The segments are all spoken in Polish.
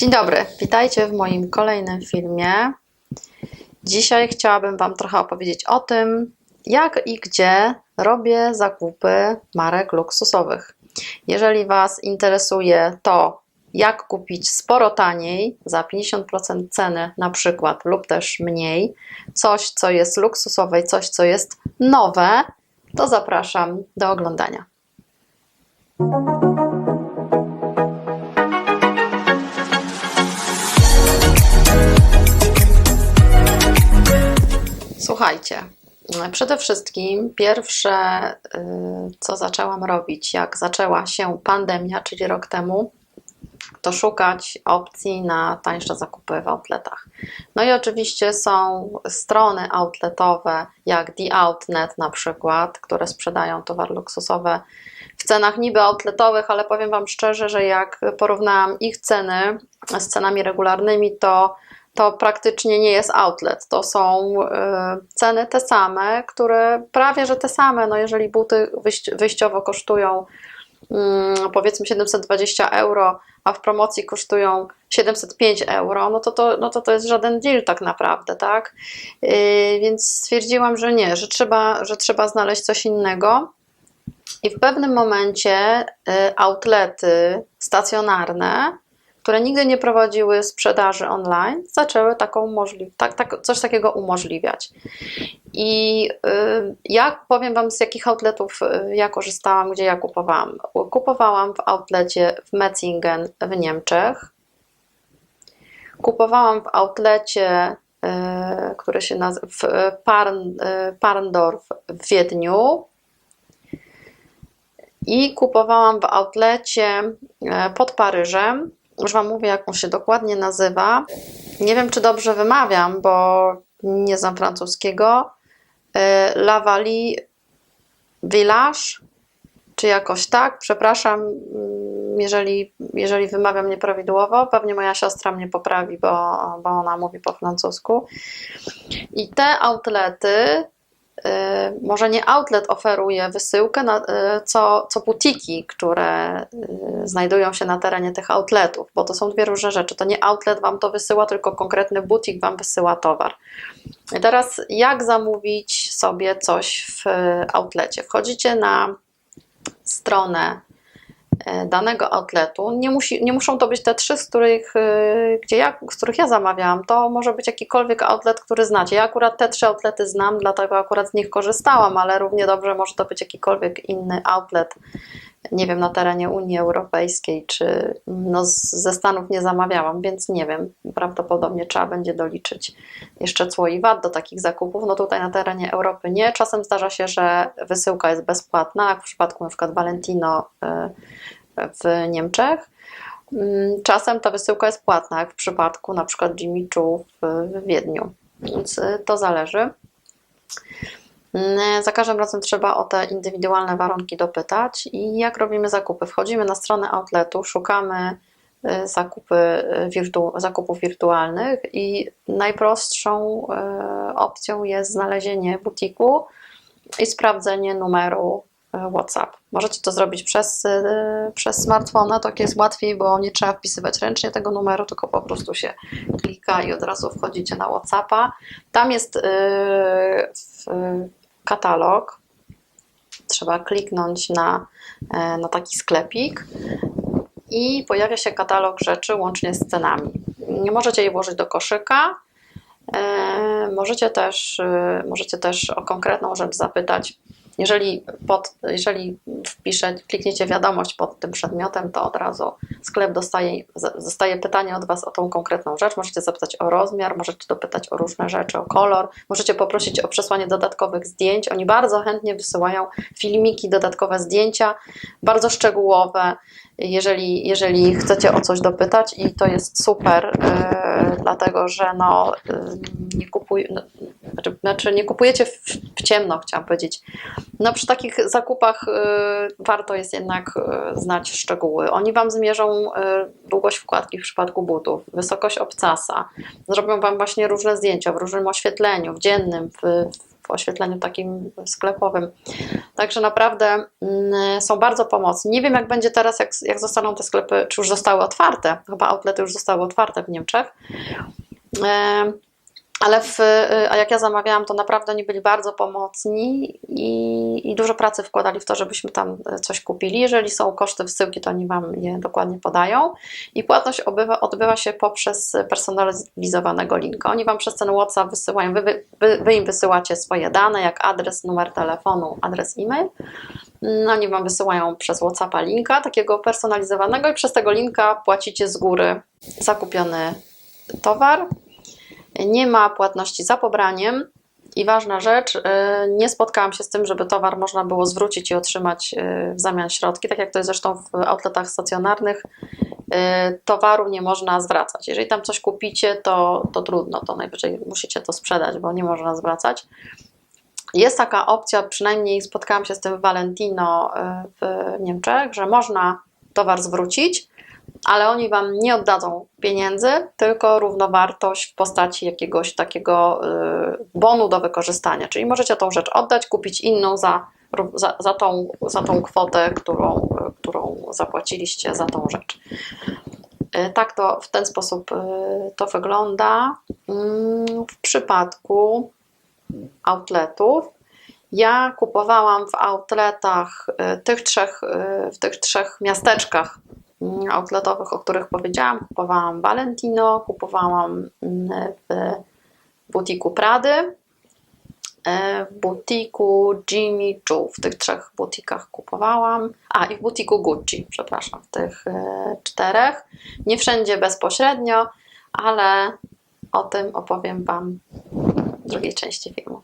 Dzień dobry, witajcie w moim kolejnym filmie. Dzisiaj chciałabym Wam trochę opowiedzieć o tym, jak i gdzie robię zakupy marek luksusowych. Jeżeli Was interesuje to, jak kupić sporo taniej, za 50% ceny na przykład, lub też mniej, coś, co jest luksusowe i coś, co jest nowe, to zapraszam do oglądania. Słuchajcie, przede wszystkim pierwsze, y, co zaczęłam robić, jak zaczęła się pandemia, czyli rok temu, to szukać opcji na tańsze zakupy w outletach. No i oczywiście są strony outletowe, jak The Outnet na przykład, które sprzedają towary luksusowe w cenach niby outletowych, ale powiem Wam szczerze, że jak porównałam ich ceny z cenami regularnymi, to to praktycznie nie jest outlet. To są y, ceny te same, które prawie że te same. No jeżeli buty wyjściowo kosztują mm, powiedzmy 720 euro, a w promocji kosztują 705 euro, no to to, no to, to jest żaden deal tak naprawdę, tak? Y, więc stwierdziłam, że nie, że trzeba, że trzeba znaleźć coś innego. I w pewnym momencie y, outlety stacjonarne które nigdy nie prowadziły sprzedaży online, zaczęły taką możli- tak, tak, coś takiego umożliwiać. I y, ja powiem Wam, z jakich outletów y, ja korzystałam, gdzie ja kupowałam. Kupowałam w outlecie w Metzingen w Niemczech. Kupowałam w outlecie, y, który się nazywa w Parn, Parndorf w Wiedniu. I kupowałam w outlecie pod Paryżem już Wam mówię, jak on się dokładnie nazywa. Nie wiem, czy dobrze wymawiam, bo nie znam francuskiego. E, La Vallée Village, czy jakoś tak. Przepraszam, mm, jeżeli, jeżeli wymawiam nieprawidłowo. Pewnie moja siostra mnie poprawi, bo, bo ona mówi po francusku. I te outlety może nie outlet oferuje wysyłkę, y, co, co butiki, które y, znajdują się na terenie tych outletów, bo to są dwie różne rzeczy. To nie outlet Wam to wysyła, tylko konkretny butik Wam wysyła towar. I teraz jak zamówić sobie coś w outlecie? Wchodzicie na stronę danego outletu. Nie, musi, nie muszą to być te trzy, z których, e, gdzie ja, z których ja zamawiałam. To może być jakikolwiek outlet, który znacie. Ja akurat te trzy outlety znam, dlatego akurat z nich korzystałam, ale równie dobrze może to być jakikolwiek inny outlet nie wiem, na terenie Unii Europejskiej, czy no ze Stanów nie zamawiałam, więc nie wiem, prawdopodobnie trzeba będzie doliczyć jeszcze cło i VAT do takich zakupów. No tutaj na terenie Europy nie. Czasem zdarza się, że wysyłka jest bezpłatna, jak w przypadku przykład Valentino y, w Niemczech. Mm, czasem ta wysyłka jest płatna, jak w przypadku przykład Jimmy Choo w Wiedniu, więc y, to zależy. Mm, za każdym razem trzeba o te indywidualne warunki dopytać i jak robimy zakupy. Wchodzimy na stronę outletu, szukamy y, zakupy, y, wirtu, zakupów wirtualnych i najprostszą y, opcją jest znalezienie butiku i sprawdzenie numeru WhatsApp. Możecie to zrobić przez, przez smartfona, tak jest łatwiej, bo nie trzeba wpisywać ręcznie tego numeru, tylko po prostu się klika i od razu wchodzicie na WhatsAppa. Tam jest w, katalog. Trzeba kliknąć na, e, na taki sklepik i pojawia się katalog rzeczy łącznie z cenami. Możecie je włożyć do koszyka. E, możecie też, e, możecie też o konkretną rzecz zapytać jeżeli, pod, jeżeli wpisze, klikniecie wiadomość pod tym przedmiotem, to od razu sklep dostaje, dostaje pytanie od Was o tą konkretną rzecz. Możecie zapytać o rozmiar, możecie dopytać o różne rzeczy, o kolor, możecie poprosić o przesłanie dodatkowych zdjęć. Oni bardzo chętnie wysyłają filmiki, dodatkowe zdjęcia, bardzo szczegółowe, jeżeli, jeżeli chcecie o coś dopytać i to jest super, yy, dlatego że no, yy, nie, kupuj, no, znaczy, znaczy nie kupujecie w, w ciemno, chciałam powiedzieć. No przy takich zakupach y, warto jest jednak y, znać szczegóły. Oni Wam zmierzą y, długość wkładki w przypadku butów, wysokość obcasa, zrobią Wam właśnie różne zdjęcia w różnym oświetleniu, w dziennym, w, w oświetleniu takim sklepowym. Także naprawdę mm, są bardzo pomocni. Nie wiem, jak będzie teraz, jak, jak zostaną te sklepy, czy już zostały otwarte. Chyba outlety już zostały otwarte w Niemczech. Ale w, a jak ja zamawiałam, to naprawdę oni byli bardzo pomocni i, i, dużo pracy wkładali w to, żebyśmy tam coś kupili. Jeżeli są koszty wysyłki, to oni Wam je dokładnie podają. I płatność odbywa, odbywa się poprzez personalizowanego linka. Oni Wam przez ten WhatsApp wysyłają, wy, wy, wy im wysyłacie swoje dane, jak adres, numer telefonu, adres e-mail. No, oni Wam wysyłają przez WhatsAppa linka takiego personalizowanego i przez tego linka płacicie z góry zakupiony towar nie ma płatności za pobraniem. I ważna rzecz, y, nie spotkałam się z tym, żeby towar można było zwrócić i otrzymać y, w zamian środki, tak jak to jest zresztą w outletach stacjonarnych, y, towaru nie można zwracać. Jeżeli tam coś kupicie, to, to trudno, to najwyżej musicie to sprzedać, bo nie można zwracać. Jest taka opcja, przynajmniej spotkałam się z tym w Valentino w Niemczech, że można towar zwrócić, ale oni Wam nie oddadzą pieniędzy, tylko równowartość w postaci jakiegoś takiego y, bonu do wykorzystania. Czyli możecie tą rzecz oddać, kupić inną za, za, za, tą, za tą kwotę, którą, którą zapłaciliście za tą rzecz. Y, tak to w ten sposób y, to wygląda. Mm, w przypadku outletów ja kupowałam w outletach tych trzech, w tych trzech miasteczkach outletowych, o których powiedziałam. Kupowałam Valentino, kupowałam mm, w butiku Prady, e, w butiku Jimmy Choo, w tych trzech butikach kupowałam, a i w butiku Gucci, przepraszam, w tych e, czterech. Nie wszędzie bezpośrednio, ale o tym opowiem Wam w drugiej części filmu.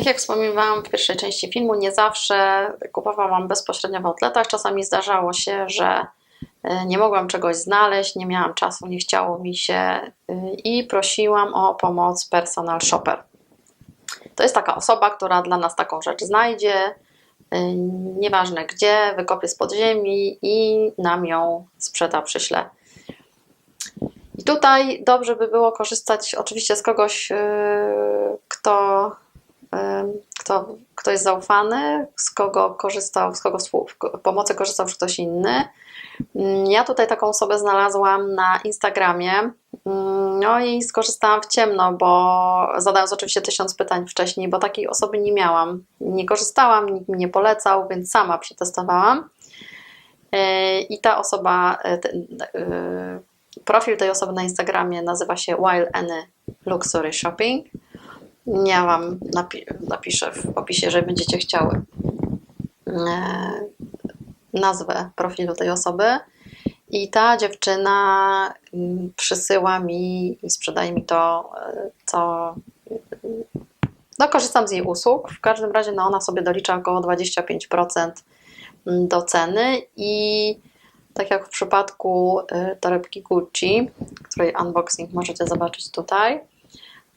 Tak jak wspominałam w pierwszej części filmu, nie zawsze kupowałam bezpośrednio w outletach. Czasami zdarzało się, że e, nie mogłam czegoś znaleźć, nie miałam czasu, nie chciało mi się e, i prosiłam o pomoc personal shopper. To jest taka osoba, która dla nas taką rzecz znajdzie, e, nieważne gdzie, wykopie z podziemi i nam ją sprzeda, przyśle. I tutaj dobrze by było korzystać oczywiście z kogoś, kto kto, kto jest zaufany, z kogo korzystał, z kogo pomocy korzystał ktoś inny. Mm, ja tutaj taką osobę znalazłam na Instagramie. Mm, no i skorzystałam w ciemno, bo zadając oczywiście tysiąc pytań wcześniej, bo takiej osoby nie miałam. Nie korzystałam, nikt mi nie polecał, więc sama przetestowałam. E, I ta osoba, e, e, profil tej osoby na Instagramie nazywa się Wild Any Luxury Shopping. Ja Wam napi napiszę w opisie, jeżeli będziecie chciały e, nazwę profilu tej osoby. I ta dziewczyna mm, przysyła mi i sprzedaje mi to, e, co. No, korzystam z jej usług. W każdym razie no, ona sobie dolicza około 25% mm, do ceny i tak jak w przypadku e, torebki Gucci, której unboxing możecie zobaczyć tutaj,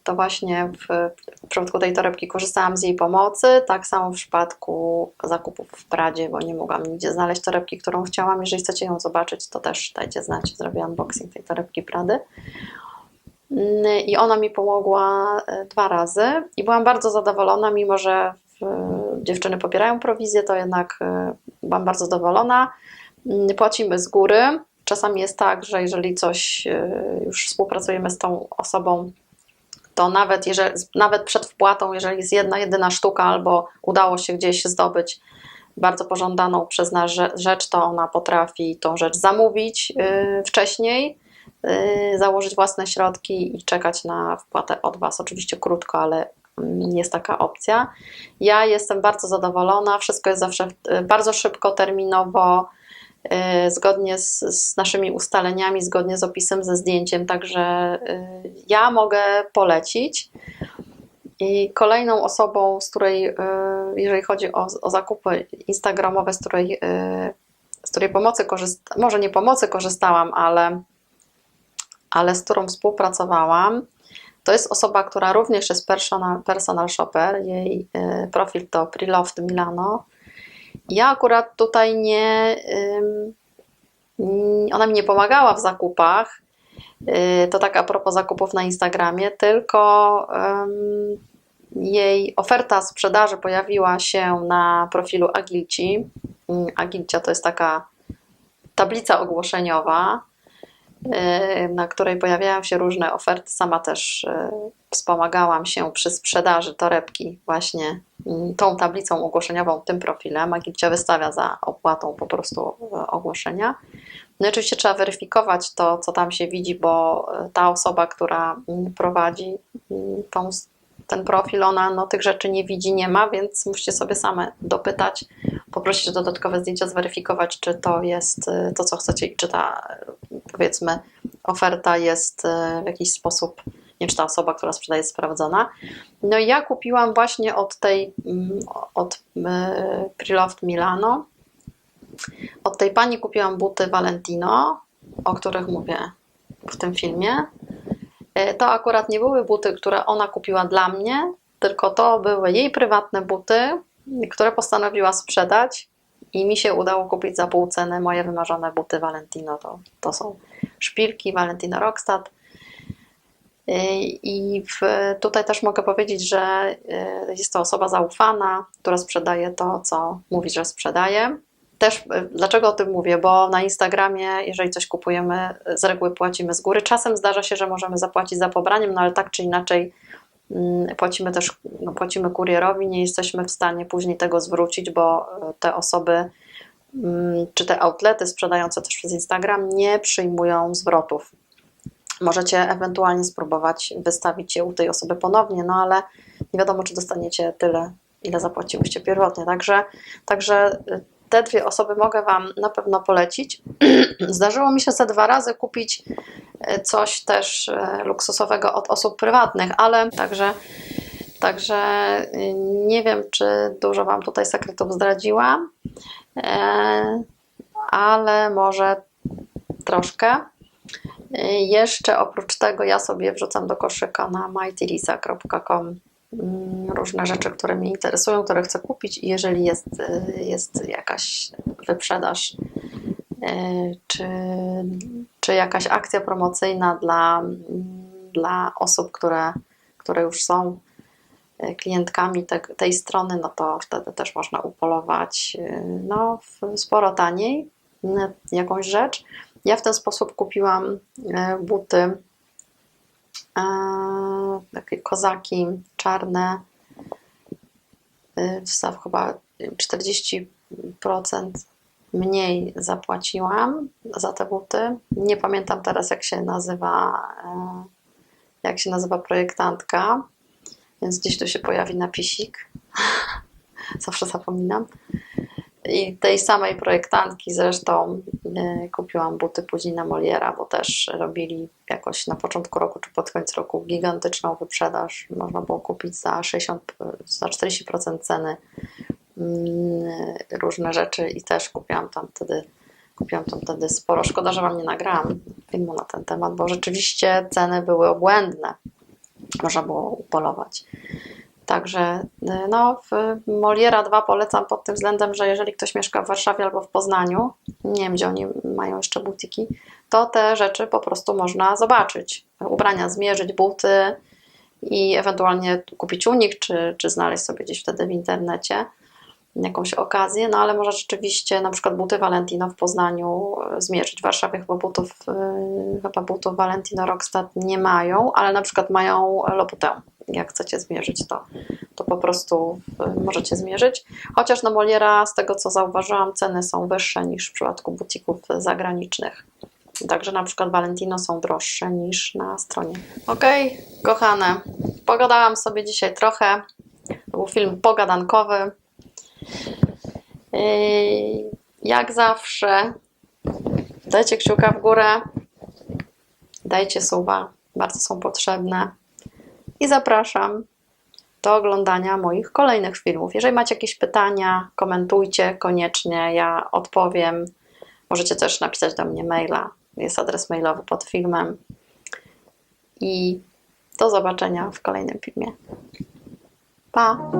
to właśnie w, w przypadku tej torebki korzystałam z jej pomocy. Tak samo w przypadku zakupów w Pradzie, bo nie mogłam nigdzie znaleźć torebki, którą chciałam. Jeżeli chcecie ją zobaczyć, to też dajcie znać. Zrobię unboxing tej torebki Prady. I ona mi pomogła e, dwa razy i byłam bardzo zadowolona, mimo że dziewczyny pobierają prowizję, to jednak e, byłam bardzo zadowolona. Płacimy z góry. Czasami jest tak, że jeżeli coś e, już współpracujemy z tą osobą, to nawet, jeżeli, nawet przed wpłatą, jeżeli jest jedna, jedyna sztuka albo udało się gdzieś zdobyć bardzo pożądaną przez nas rzecz, to ona potrafi tą rzecz zamówić yy, wcześniej, yy, założyć własne środki i czekać na wpłatę od Was. Oczywiście krótko, ale jest taka opcja. Ja jestem bardzo zadowolona, wszystko jest zawsze yy, bardzo szybko, terminowo Y, zgodnie z, z, naszymi ustaleniami, zgodnie z opisem ze zdjęciem, także y, ja mogę polecić. I kolejną osobą, z której, y, jeżeli chodzi o, o zakupy instagramowe, z której, z której pomocy korzystałam, może nie pomocy korzystałam, ale, ale z którą współpracowałam, to jest osoba, która również jest personal, personal shopper. Jej profil to Priloft Milano. Ja akurat tutaj nie. Ona mi nie pomagała w zakupach. Y, to tak a propos zakupów na Instagramie, tylko jej oferta sprzedaży pojawiła się na profilu Agilci. Agilcia to jest taka tablica ogłoszeniowa, na której pojawiają się różne oferty. Sama też y, wspomagałam się przy sprzedaży torebki właśnie mm, tą tablicą ogłoszeniową, tym profilem. Agilcia wystawia za opłatą po prostu y, ogłoszenia. No i oczywiście trzeba weryfikować to, co tam się widzi, bo ta osoba, która mm, prowadzi tą ten profil, ona no, tych rzeczy nie widzi, nie ma, więc musicie sobie same dopytać, poprosić o dodatkowe zdjęcia, zweryfikować, czy to jest y, to, co chcecie i czy ta, powiedzmy, oferta jest y, w jakiś sposób, nie czy ta osoba, która sprzedaje, jest sprawdzona. No i ja kupiłam właśnie od tej, mm, od y, Priloft Milano, od tej pani kupiłam buty Valentino, o których mówię w tym filmie. E, to akurat nie były buty, które ona kupiła dla mnie, tylko to były jej prywatne buty, które postanowiła sprzedać i mi się udało kupić za pół ceny moje wymarzone buty Valentino. To, to są szpilki Valentino Rockstad. E, I w, tutaj też mogę powiedzieć, że e, jest to osoba zaufana, która sprzedaje to, co mówi, że sprzedaje też e, dlaczego o tym mówię? Bo na Instagramie, jeżeli coś kupujemy, z reguły płacimy z góry. Czasem zdarza się, że możemy zapłacić za pobraniem, no ale tak czy inaczej mm, płacimy też no, płacimy kurierowi, nie jesteśmy w stanie później tego zwrócić, bo e, te osoby mm, czy te outlety sprzedające też przez Instagram nie przyjmują zwrotów. Możecie ewentualnie spróbować wystawić je u tej osoby ponownie, no ale nie wiadomo, czy dostaniecie tyle, ile zapłaciłyście pierwotnie. Także, także e, te dwie osoby mogę Wam na pewno polecić. Zdarzyło mi się ze dwa razy kupić e, coś też e, luksusowego od osób prywatnych, ale także, także e, nie wiem, czy dużo Wam tutaj sekretów zdradziłam, ale może troszkę. Jeszcze oprócz tego ja sobie wrzucam do koszyka na mytilisa.com różne rzeczy, które mnie interesują, które chcę kupić i jeżeli jest, y, jest jakaś wyprzedaż y, czy, czy jakaś akcja promocyjna dla, dla osób, które, które już są y, klientkami te, tej strony, no to wtedy też można upolować no, sporo taniej jakąś rzecz. Ja w ten sposób kupiłam buty takie kozaki czarne, wstaw chyba 40% mniej zapłaciłam za te buty. Nie pamiętam teraz, jak się nazywa, e, jak się nazywa projektantka, więc gdzieś tu się pojawi napisik. Zawsze zapominam. I tej samej projektantki zresztą y, kupiłam buty później na Moliera, bo też robili jakoś na początku roku czy pod koniec roku gigantyczną wyprzedaż. Można było kupić za 60, za 40% ceny mm, różne rzeczy i też kupiłam tam wtedy kupiłam tam wtedy sporo. Szkoda, że Wam nie nagrałam filmu na ten temat, bo rzeczywiście ceny były obłędne. Można było upolować. Także y, no, Moliera 2 polecam pod tym względem, że jeżeli ktoś mieszka w Warszawie albo w Poznaniu, nie wiem gdzie oni mają jeszcze butiki, to te rzeczy po prostu można zobaczyć. Ubrania zmierzyć, buty i ewentualnie kupić u nich, czy, czy znaleźć sobie gdzieś wtedy w internecie jakąś okazję, no ale może rzeczywiście na przykład buty Valentino w Poznaniu y, zmierzyć. W Warszawie chyba butów, y, chyba butów Valentino Rockstad nie mają, ale na przykład mają Loputę jak chcecie zmierzyć to, to po prostu y, możecie zmierzyć. Chociaż na Moliera, z tego co zauważyłam, ceny są wyższe niż w przypadku butików zagranicznych. Także na przykład Valentino są droższe niż na stronie. Ok, kochane, pogadałam sobie dzisiaj trochę. To był film pogadankowy. Yy, jak zawsze, dajcie kciuka w górę, dajcie suba, bardzo są potrzebne i zapraszam do oglądania moich kolejnych filmów. Jeżeli macie jakieś pytania, komentujcie koniecznie, ja odpowiem. Możecie też napisać do mnie maila, jest adres mailowy pod filmem. I do zobaczenia w kolejnym filmie. Pa!